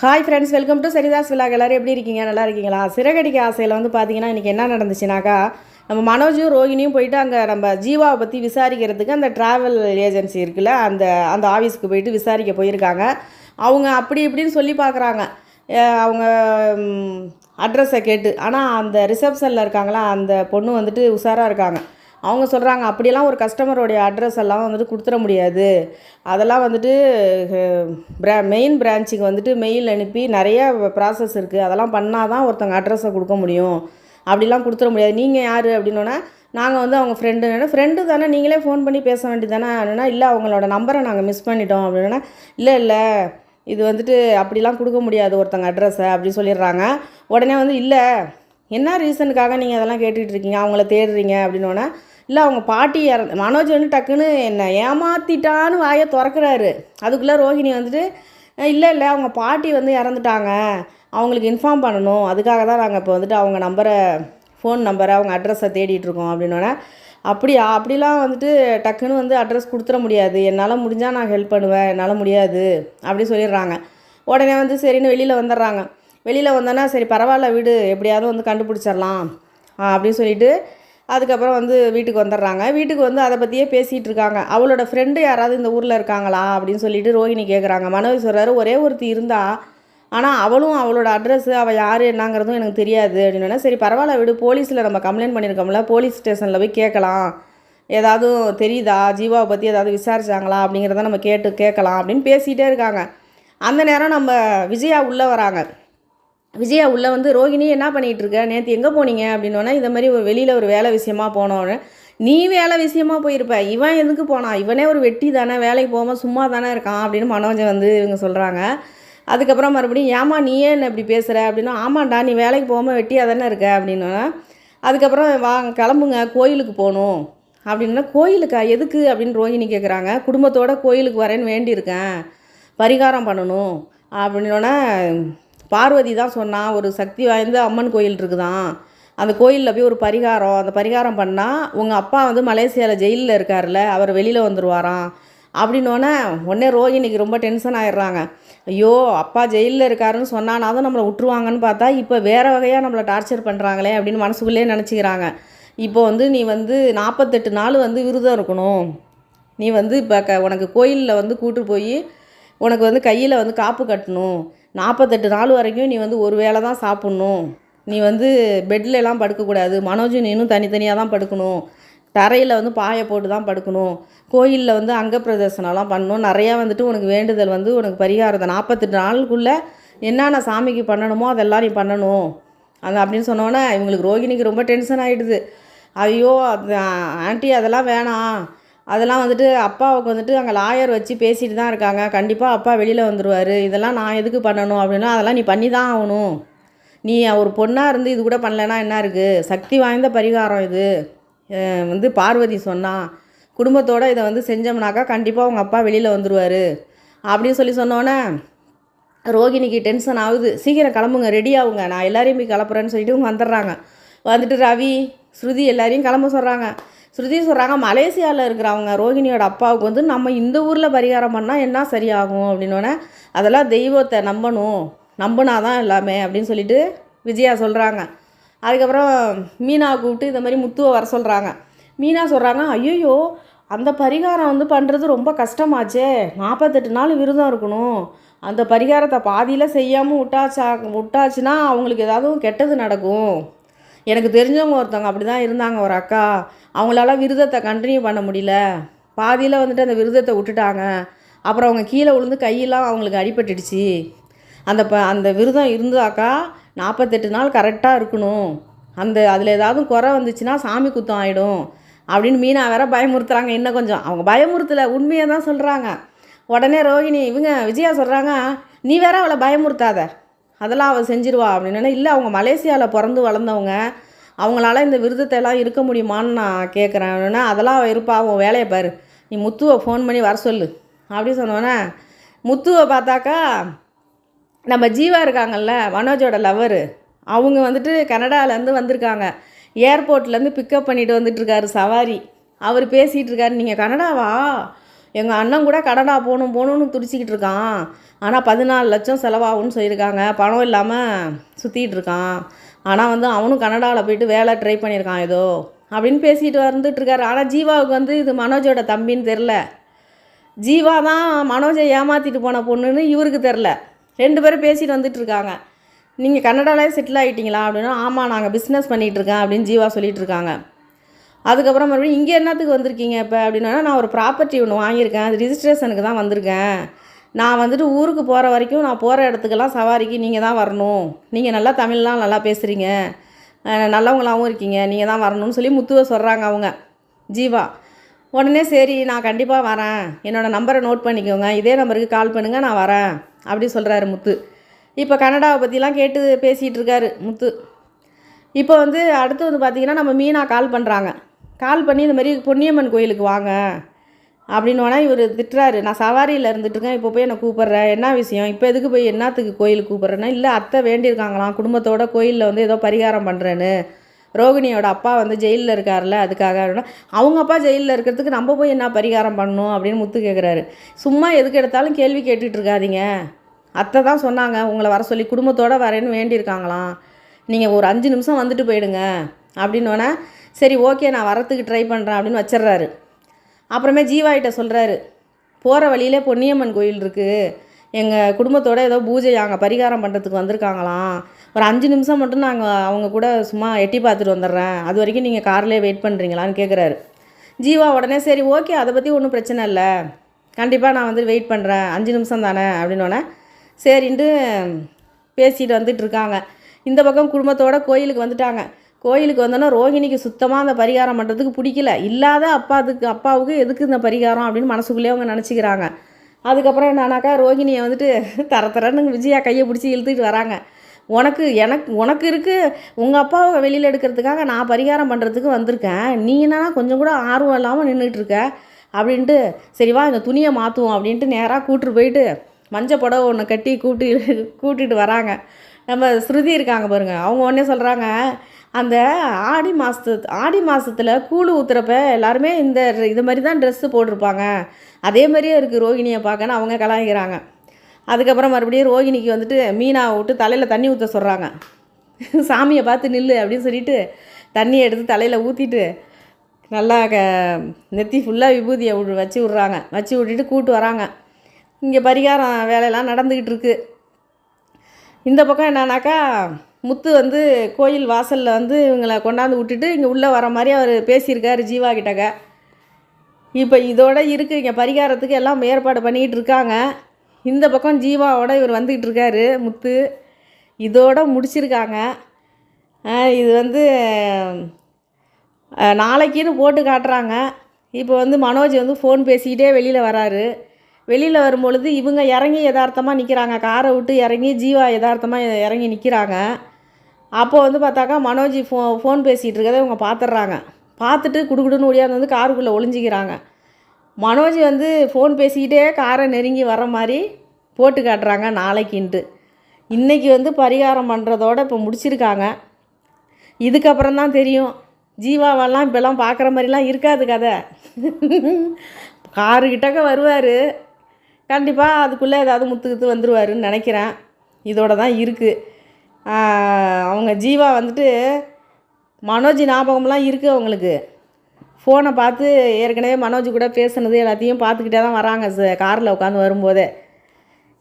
Hi friends welcome to Sarita's விழா எல்லோரும் எப்படி இருக்கீங்க? நல்லா இருக்கீங்களா? சிறகடிக்க ஆசையில் வந்து பார்த்தீங்கன்னா இன்றைக்கி என்ன நடந்துச்சுனாக்கா நம்ம மனோஜும் ரோகிணியும் போயிட்டு அங்கே நம்ம ஜீவாவை பற்றி விசாரிக்கிறதுக்கு அந்த ட்ராவல் ஏஜென்சி இருக்குல்ல அந்த அந்த ஆஃபீஸ்க்கு போயிட்டு விசாரிக்க போயிருக்காங்க. அவங்க அப்படி இப்படின்னு சொல்லி பார்க்குறாங்க அவங்க அட்ரஸை கேட்டு. ஆனால் அந்த ரிசப்ஷனில் இருக்காங்களா அந்த பொண்ணு வந்துட்டு உஷாராக இருக்காங்க. அவங்க சொல்கிறாங்க அப்படியெல்லாம் ஒரு கஸ்டமருடைய அட்ரஸ் எல்லாம் வந்துட்டு கொடுத்துட முடியாது. அதெல்லாம் வந்துட்டு பிரா மெயின் பிரான்ச்சுக்கு வந்துட்டு மெயில் அனுப்பி நிறைய ப்ராசஸ் இருக்குது அதெல்லாம் பண்ணால் தான் ஒருத்தவங்க அட்ரஸை கொடுக்க முடியும். அப்படிலாம் கொடுத்துட முடியாது. நீங்கள் யார்? அப்படின்னோன்னா நாங்கள் வந்து அவங்க ஃப்ரெண்டு ஃப்ரெண்டு தானே நீங்களே ஃபோன் பண்ணி பேச வேண்டியது தானே என்னென்னா இல்லை அவங்களோட நம்பரை நாங்கள் மிஸ் பண்ணிட்டோம். அப்படின்னா இல்லை இல்லை இது வந்துட்டு அப்படிலாம் கொடுக்க முடியாது ஒருத்தங்க அட்ரஸை அப்படி சொல்லிடுறாங்க. உடனே வந்து இல்லை என்ன ரீசனுக்காக நீங்கள் அதெல்லாம் கேட்டுக்கிட்டு இருக்கீங்க? அவங்கள தேடுறீங்க? அப்படின்னோடனே இல்லை அவங்க பாட்டி இறந்து மனோஜ் வந்து டக்குன்னு என்னை ஏமாற்றிட்டான்னு வாயை திறக்கிறாரு. அதுக்குள்ளே ரோஹிணி வந்துட்டு இல்லை இல்லை அவங்க பாட்டி வந்து இறந்துட்டாங்க. அவங்களுக்கு இன்ஃபார்ம் பண்ணணும். அதுக்காக தான் நாங்கள் இப்போ வந்துட்டு அவங்க நம்பரை ஃபோன் நம்பரை அவங்க அட்ரஸை தேடிட்டுருக்கோம் அப்படின்னோடனே அப்படியா அப்படிலாம் வந்துட்டு டக்குன்னு வந்து அட்ரஸ் கொடுத்துட முடியாது. என்னால் முடிஞ்சால் நான் ஹெல்ப் பண்ணுவேன். என்னால் முடியாது. அப்படி சொல்லிடுறாங்க. உடனே வந்து சரின்னு வெளியில் வந்துடுறாங்க. வெளியில் வந்தோன்னா சரி பரவாயில்ல வீடு. எப்படியாவது வந்து கண்டுபிடிச்சிடலாம். அப்படின்னு சொல்லிட்டு அதுக்கப்புறம் வந்து வீட்டுக்கு வந்துடுறாங்க. வீட்டுக்கு வந்து அதை பற்றியே பேசிகிட்டு இருக்காங்க. அவளோட ஃப்ரெண்டு யாராவது இந்த ஊரில் இருக்காங்களா அப்படின்னு சொல்லிட்டு ரோஹிணி கேட்குறாங்க மனோஜ் சொல்கிறாரு ஒரே ஒருத்தி இருந்தா ஆனால் அவளும் அவளோட அட்ரஸ்ஸு அவள் யார் என்னங்கிறதும் எனக்கு தெரியாது. அப்படின்னா சரி பரவாயில்ல விடு. போலீஸில் நம்ம கம்ப்ளைண்ட் பண்ணியிருக்கோம்ல போலீஸ் ஸ்டேஷனில் போய் கேட்கலாம். ஏதாவது தெரியுதா? ஜீவாவை பற்றி ஏதாவது விசாரிச்சாங்களா? அப்படிங்கிறத நம்ம கேட்டு கேட்கலாம். அப்படின்னு பேசிகிட்டே இருக்காங்க. அந்த நேரம் நம்ம விஜயா உள்ளே வராங்க. விஜயா உள்ளே வந்து ரோகிணி என்ன பண்ணிகிட்டு இருக்க நேற்று எங்கே போனீங்க? அப்படின்னோடனே இந்த மாதிரி ஒரு வெளியில் ஒரு வேலை விஷயமா போனோன்னு. நீ வேலை விஷயமா போயிருப்ப. இவன் எதுக்கு போனான் இவனே ஒரு வெட்டி தானே வேலைக்கு போகாமல் சும்மா தானே இருக்கான் அப்படின்னு மனோஜை வந்து இவங்க சொல்கிறாங்க அதுக்கப்புறம் மறுபடியும் ஏமா நீயே என்ன இப்படி பேசுகிற அப்படின்னா ஆமாண்டா நீ வேலைக்கு போகாமல் வெட்டியாக தானே இருக்க? அப்படின்னா அதுக்கப்புறம் வாங்க கிளம்புங்க கோயிலுக்கு போகணும். அப்படின்னா கோயிலுக்கா? எதுக்கு? அப்படின்னு ரோஹிணி கேட்குறாங்க குடும்பத்தோட கோயிலுக்கு வரேன்னு வேண்டியிருக்கேன். பரிகாரம் பண்ணணும். அப்படின்னோடனே பார்வதி தான் சொன்னான் ஒரு சக்தி வாய்ந்த அம்மன் கோயில் இருக்குதான். அந்த கோயிலில் போய் ஒரு பரிகாரம் அந்த பரிகாரம் பண்ணால் உங்கள் அப்பா வந்து மலேசியாவில் ஜெயிலில் இருக்கார்ல அவர் வெளியில் வந்துடுவாராம் அப்படின்னோடனே உடனே ரோஹினிக்கு ரொம்ப டென்ஷன் ஆயிடுறாங்க. ஐயோ அப்பா ஜெயிலில் இருக்காருன்னு சொன்னானாதான் நம்மளை விட்டுருவாங்கன்னு பார்த்தா இப்போ வேறு வகையாக நம்மளை டார்ச்சர் பண்ணுறாங்களே அப்படின்னு மனசுக்குள்ளேயே நினச்சிக்கிறாங்க. இப்போ வந்து நீ வந்து நாற்பத்தெட்டு நாள் வந்து விரதம் இருக்கணும். நீ வந்து இப்போ க உனக்கு கோயிலில் வந்து கூட்டு போய் உனக்கு வந்து கையில் வந்து காப்பு கட்டணும். நாற்பத்தெட்டு நாள் வரைக்கும் நீ வந்து ஒரு வேளை தான் சாப்பிட்ணும். நீ வந்து பெட்லலாம் படுக்கக்கூடாது. மனோஜும் நீனும் தனித்தனியாக தான் படுக்கணும். தரையில் வந்து பாயை போட்டு தான் படுக்கணும். கோயிலில் வந்து அங்க பிரதர்சனம்லாம் பண்ணணும். நிறையா வந்துட்டு உனக்கு வேண்டுதல் வந்து உனக்கு பரிகாரத்தை நாற்பத்தெட்டு நாளுக்குள்ளே என்னென்ன சாமிக்கு பண்ணணுமோ அதெல்லாம் நீ பண்ணணும். அந்த அப்படின்னு சொன்னோன்னே இவங்களுக்கு ரோகிணிக்கு ரொம்ப டென்ஷன் ஆகிடுது ஐயோ அது ஆண்டி அதெல்லாம் வேணாம். அதெல்லாம் வந்துட்டு அப்பாவுக்கு வந்துட்டு அங்கே லாயர் வச்சு பேசிட்டு தான் இருக்காங்க. கண்டிப்பாக அப்பா வெளியில் வந்துடுவார் இதெல்லாம் நான் எதுக்கு பண்ணணும் அப்படின்னா அதெல்லாம் நீ பண்ணி தான் ஆகணும். நீ ஒரு பொண்ணாக இருந்து இது கூட பண்ணலைன்னா என்ன இருக்குது சக்தி வாய்ந்த பரிகாரம் இது. வந்து பார்வதி சொன்னான் குடும்பத்தோடு இதை வந்து செஞ்சோம்னாக்கா கண்டிப்பாக உங்கள் அப்பா வெளியில் வந்துடுவார் அப்படின்னு சொல்லி சொன்னோன்னே ரோகிணிக்கு டென்ஷன் ஆகுது. சீக்கிரம் கிளம்புங்க ரெடி ஆகுங்க. நான் எல்லாரையும் போய் கிளப்புறேன்னு சொல்லிட்டு வந்துடுறாங்க. வந்துட்டு ரவி ஸ்ருதி எல்லாரையும் கிளம்ப சொல்கிறாங்க ஸ்ருதி சொல்கிறாங்க மலேசியாவில் இருக்கிறவங்க ரோஹிணியோட அப்பாவுக்கு வந்து நம்ம இந்த ஊரில் பரிகாரம் பண்ணால் என்ன சரியாகும் அப்படின்னோடனே அதெல்லாம் தெய்வத்தை நம்பணும் நம்பினா தான் எல்லாமே அப்படின்னு சொல்லிட்டு விஜயா சொல்கிறாங்க அதுக்கப்புறம் மீனாவை கூப்பிட்டு இந்த மாதிரி முத்துவை வர சொல்கிறாங்க மீனா சொல்கிறாங்க ஐயோ அந்த பரிகாரம் வந்து பண்ணுறது ரொம்ப கஷ்டமாச்சே நாற்பத்தெட்டு நாள் விரதம் இருக்கணும். அந்த பரிகாரத்தை பாதியில் செய்யாமல் விட்டாச்சா விட்டாச்சுன்னா அவங்களுக்கு ஏதாவது கெட்டது நடக்கும். எனக்கு தெரிஞ்சவங்க ஒருத்தவங்க அப்படி தான் இருந்தாங்க ஒரு அக்கா. அவங்களால விரதத்தை கண்டினியூ பண்ண முடியல. பாதியில் வந்துட்டு அந்த விரதத்தை விட்டுட்டாங்க. அப்புறம் அவங்க கீழே விழுந்து கையெல்லாம் அவங்களுக்கு அடிபட்டுடுச்சு. அந்த ப அந்த விரதம் இருந்தாக்கா நாற்பத்தெட்டு நாள் கரெக்டாக இருக்கணும். அந்த அதில் ஏதாவது குறை வந்துச்சுன்னா சாமி குத்தம் ஆகிடும் அப்படின்னு மீனா வேற பயமுறுத்துறாங்க இன்னும் கொஞ்சம். அவங்க பயமுறுத்தலை உண்மையை தான் சொல்கிறாங்க உடனே ரோகிணி இவங்க விஜயா சொல்கிறாங்க நீ வேற அவளை பயமுறுத்தாத. அதெல்லாம் அவள் செஞ்சிருவா. அப்படின்னு இல்லை அவங்க மலேசியாவில் பிறந்து வளர்ந்தவங்க. அவங்களால இந்த விருதத்தை எல்லாம் இருக்க முடியுமான்னு நான் கேட்குறேன் அதெல்லாம் இருப்பா அவன் வேலையை பாரு. நீ முத்துவை ஃபோன் பண்ணி வர சொல்லு. அப்படி சொன்னோன்னே முத்துவை பார்த்தாக்கா நம்ம ஜீவா இருக்காங்கல்ல மனோஜோட லவரு அவங்க வந்துட்டு கனடாலேருந்து வந்திருக்காங்க. ஏர்போர்ட்லேருந்து பிக்கப் பண்ணிட்டு வந்துட்டுருக்காரு சவாரி. அவர் பேசிகிட்டு இருக்காரு நீங்கள் கனடாவா? எங்கள் அண்ணன் கூட கனடா போகணும் போகணுன்னு துடிச்சிக்கிட்டு இருக்கான். ஆனால் பதினாலு லட்சம் செலவாகும்னு சொல்லியிருக்காங்க. பணம் இல்லாமல் சுற்றிக்கிட்டு இருக்கான். ஆனால் வந்து அவனும் கனடாவில் போயிட்டு வேலை ட்ரை பண்ணியிருக்கான் ஏதோ அப்படின்னு பேசிட்டு வந்துட்டுருக்காரு ஆனால் ஜீவாவுக்கு வந்து இது மனோஜோட தம்பின்னு தெரில ஜீவா தான் மனோஜை ஏமாற்றிட்டு போன பொண்ணுன்னு இவருக்கு தெரில ரெண்டு பேரும் பேசிட்டு வந்துட்டுருக்காங்க நீங்கள் கன்னடாலே செட்டில் ஆகிட்டீங்களா அப்படின்னா ஆமாம் நாங்கள் பிஸ்னஸ் பண்ணிகிட்டு இருக்கேன் அப்படின்னு ஜீவா சொல்லிகிட்ருக்காங்க அதுக்கப்புறம் மறுபடியும் இங்கே என்னத்துக்கு வந்திருக்கீங்க இப்போ? அப்படின்னா நான் ஒரு ப்ராப்பர்ட்டி ஒன்று வாங்கியிருக்கேன். அது ரிஜிஸ்ட்ரேஷனுக்கு தான் வந்திருக்கேன். நான் வந்துட்டு ஊருக்கு போகிற வரைக்கும் நான் போகிற இடத்துக்கெல்லாம் சவாரிக்கு நீங்கள் தான் வரணும். நீங்கள் நல்லா தமிழ்லாம் நல்லா பேசுகிறீங்க நல்லவங்களாகவும் இருக்கீங்க. நீங்கள் தான் வரணும்னு சொல்லி முத்துவை சொல்கிறாங்க அவங்க. ஜீவா உடனே சரி நான் கண்டிப்பாக வரேன். என்னோடய நம்பரை நோட் பண்ணிக்கோங்க. இதே நம்பருக்கு கால் பண்ணுங்கள் நான் வரேன். அப்படி சொல்கிறாரு முத்து. இப்போ கனடாவை பற்றிலாம் கேட்டு பேசிகிட்டு இருக்காரு முத்து. இப்போ வந்து அடுத்து வந்து பார்த்திங்கன்னா நம்ம மீனா கால் பண்ணுறாங்க கால் பண்ணி இந்த மாதிரி பொன்னியம்மன் கோயிலுக்கு வாங்க. அப்படின்னோடனே இவர் திட்டுறாரு நான் சவாரியில் இருந்துட்டுருக்கேன் இப்போ போய் என்னை கூப்பிட்றேன் என்ன விஷயம்? இப்போ எதுக்கு போய் என்னத்துக்கு கோயிலுக்கு கூப்பிட்றேன்னா இல்லை அத்தை வேண்டியிருக்காங்களாம் குடும்பத்தோட கோயிலில் வந்து ஏதோ பரிகாரம் பண்ணுறேன்னு ரோகிணியோட அப்பா வந்து ஜெயிலில் இருக்கார்ல அதுக்காக அவங்க அப்பா ஜெயிலில் இருக்கிறதுக்கு நம்ம போய் என்ன பரிகாரம் பண்ணணும்? அப்படின்னு முத்து கேட்குறாரு சும்மா எதுக்கு எடுத்தாலும் கேள்வி கேட்டுட்டு இருக்காதீங்க. அத்தை தான் சொன்னாங்க உங்களை வர சொல்லி குடும்பத்தோடு வரேன்னு வேண்டியிருக்காங்களாம். நீங்கள் ஒரு அஞ்சு நிமிஷம் வந்துட்டு போயிடுங்க. அப்படின்னோடனே சரி ஓகே நான் வரத்துக்கு ட்ரை பண்ணுறேன் அப்படின்னு வச்சிடுறாரு. அப்புறமே ஜீவாயிட்ட சொல்கிறாரு போகிற வழியிலே பொன்னியம்மன் கோயில் இருக்குது எங்கள் குடும்பத்தோட ஏதோ பூஜை அங்கே பரிகாரம் பண்ணுறதுக்கு வந்திருக்காங்களாம். ஒரு அஞ்சு நிமிஷம் மட்டும் நாங்கள் அவங்க கூட சும்மா எட்டி பார்த்துட்டு வந்துடுறேன். அது வரைக்கும் நீங்கள் கார்லேயே வெயிட் பண்ணுறீங்களான்னு கேட்குறாரு ஜீவா உடனே சரி ஓகே அதை பற்றி ஒன்றும் பிரச்சனை இல்லை. கண்டிப்பாக நான் வந்து வெயிட் பண்ணுறேன் அஞ்சு நிமிஷம் தானே? அப்படின்னோடனே சரின்ட்டு பேசிட்டு வந்துட்டு இருக்காங்க. இந்த பக்கம் குடும்பத்தோட கோயிலுக்கு வந்துட்டாங்க. கோயிலுக்கு வந்தோன்னா ரோகிணிக்கு சுத்தமாக அந்த பரிகாரம் பண்ணுறதுக்கு பிடிக்கல. இல்லாத அப்பாவுக்கு அப்பாவுக்கு எதுக்கு இந்த பரிகாரம் அப்படின்னு மனசுக்குள்ளேயே அவங்க நினச்சிக்கிறாங்க. அதுக்கப்புறம் என்னன்னாக்கா ரோகிணியை வந்துட்டு தர தரன்னு விஜயா கையை பிடிச்சி இழுத்துட்டு வராங்க. உனக்கு எனக்கு உனக்கு இருக்குது உங்கள் அப்பாவை வெளியில் எடுக்கிறதுக்காக நான் பரிகாரம் பண்ணுறதுக்கு வந்திருக்கேன். நீ என்னன்னா கொஞ்சம் கூட ஆர்வம் இல்லாமல் நின்றுட்டு இருக்க அப்படின்ட்டு சரி வா இந்த துணியை மாற்றுவோம் அப்படின்ட்டு நேராக கூப்பிட்டு போயிட்டு மஞ்சள் புடவை ஒன்று கட்டி கூட்டி கூட்டிகிட்டு வராங்க. நம்ம ஸ்ருதி இருக்காங்க பாருங்கள் அவங்க உடனே சொல்கிறாங்க அந்த ஆடி மாதத்து ஆடி மாதத்தில் கூழ் ஊற்றுறப்ப எல்லாருமே இந்த இது மாதிரி தான் ட்ரெஸ்ஸு போட்டிருப்பாங்க. அதே மாதிரியே இருக்குது ரோகிணியை பார்க்கன்னு அவங்க கலாய்க்கிறாங்க. அதுக்கப்புறம் மறுபடியும் ரோகிணிக்கு வந்துட்டு மீனாவை விட்டு தலையில் தண்ணி ஊற்ற சொல்கிறாங்க சாமியை பார்த்து நில்லு அப்படின்னு சொல்லிட்டு தண்ணியை எடுத்து தலையில் ஊற்றிட்டு நல்லா க நெத்தி ஃபுல்லாக விபூதியை விடு வச்சு விட்றாங்க. வச்சு விட்டுட்டு கூட்டு வராங்க. இங்கே பரிகாரம் வேலையெல்லாம் நடந்துக்கிட்டு இருக்கு. இந்த பக்கம் என்னன்னாக்கா முத்து வந்து கோயில் வாசலில் வந்து இவங்களை கொண்டாந்து விட்டுட்டு இங்கே உள்ளே வர மாதிரி அவர் பேசியிருக்காரு ஜீவா கிட்டக்க. இப்போ இதோட இருக்குது இங்கே பரிகாரத்துக்கு எல்லாம் ஏற்பாடு பண்ணிக்கிட்டு இருக்காங்க. இந்த பக்கம் ஜீவாவோட இவர் வந்துக்கிட்டு இருக்காரு முத்து. இதோட முடிச்சிருக்காங்க. இது வந்து நாளைக்குன்னு போட்டு காட்டுறாங்க. இப்போ வந்து மனோஜ் வந்து ஃபோன் பேசிக்கிட்டே வெளியில் வராரு. வெளியில் வரும்பொழுது இவங்க இறங்கி யதார்த்தமாக நிற்கிறாங்க காரை விட்டு இறங்கி ஜீவா யதார்த்தமாக இறங்கி நிற்கிறாங்க அப்போ வந்து பார்த்தாக்கா மனோஜ் ஃபோ ஃபோன் பேசிகிட்டு இருக்கதை இவங்க பார்த்துட்றாங்க பார்த்துட்டு குடுகுடுன்னு ஓடியாந்து வந்து காருக்குள்ளே ஒளிஞ்சிக்கிறாங்க. மனோஜ் வந்து ஃபோன் பேசிக்கிட்டே காரை நெருங்கி வர மாதிரி போட்டு காட்டுறாங்க நாளைக்குன்ட்டு. இன்றைக்கி வந்து பரிகாரம் பண்ணுறதோட இப்போ முடிச்சிருக்காங்க. இதுக்கப்புறம் தான் தெரியும். ஜீவாவெல்லாம் இப்போல்லாம் பார்க்குற மாதிரிலாம் இருக்காது கதை. காரு கிட்டக்க வருவார். கண்டிப்பாக அதுக்குள்ளே ஏதாவது முத்து வந்துடுவாருன்னு நினைக்கிறேன். இதோட தான் இருக்குது அவங்க ஜீவா வந்துட்டு மனோஜ் ஞாபகம்லாம் இருக்குது அவங்களுக்கு. ஃபோனை பார்த்து ஏற்கனவே மனோஜ் கூட பேசுனது எல்லாத்தையும் பார்த்துக்கிட்டே தான் வராங்க காரில் உட்காந்து வரும்போதே.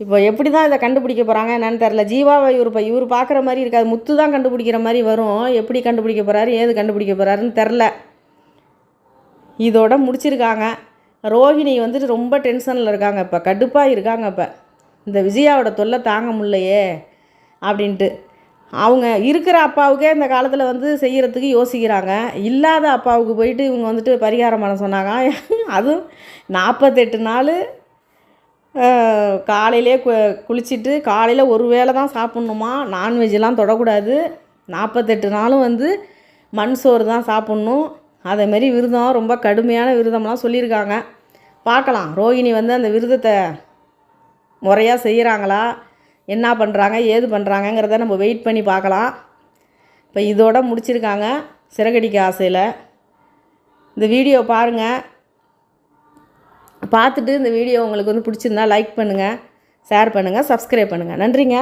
இப்போ எப்படி தான் இதை கண்டுபிடிக்க போகிறாங்க என்னன்னு தெரில ஜீவாவை இவர் இப்போ இவர் பார்க்குற மாதிரி இருக்காது முத்து தான் கண்டுபிடிக்கிற மாதிரி வரும். எப்படி கண்டுபிடிக்க போகிறாரு ஏது கண்டுபிடிக்க போகிறாருன்னு தெரில இதோட முடிச்சிருக்காங்க. ரோஹிணி வந்துட்டு ரொம்ப டென்ஷனில் இருக்காங்க இப்போ. கடுப்பாக இருக்காங்க இப்போ. இந்த விஜயாவோட தொல்லை தாங்க முடியலையே அப்படின்ட்டு. அவங்க இருக்கிற அப்பாவுக்கே இந்த காலத்தில் வந்து செய்கிறதுக்கு யோசிக்கிறாங்க. இல்லாத அப்பாவுக்கு போயிட்டு இவங்க வந்துட்டு பரிகாரம் பண்ண சொன்னாங்க. அதுவும் நாற்பத்தெட்டு நாள் காலையிலே கு குளிச்சுட்டு காலையில் ஒரு வேளை தான் சாப்பிட்ணுமா? நான்வெஜ்லாம் தொடக்கூடாது. நாற்பத்தெட்டு நாளும் வந்து மண் சோறு தான் சாப்பிட்ணும். அதேமாரி விரதம் ரொம்ப கடுமையான விரதம்லாம் சொல்லியிருக்காங்க. பார்க்கலாம் ரோகிணி வந்து அந்த விரதத்தை முறையாக செய்கிறாங்களா என்ன பண்ணுறாங்க ஏது பண்ணுறாங்கங்கிறத நம்ம வெயிட் பண்ணி பார்க்கலாம். இப்போ இதோட முடிச்சிருக்காங்க சிறகடிக்க ஆசையில். இந்த வீடியோ பாருங்கள் பார்த்துட்டு இந்த வீடியோ உங்களுக்கு வந்து பிடிச்சிருந்தா லைக் பண்ணுங்கள் ஷேர் பண்ணுங்கள் சப்ஸ்கிரைப் பண்ணுங்கள் நன்றிங்க.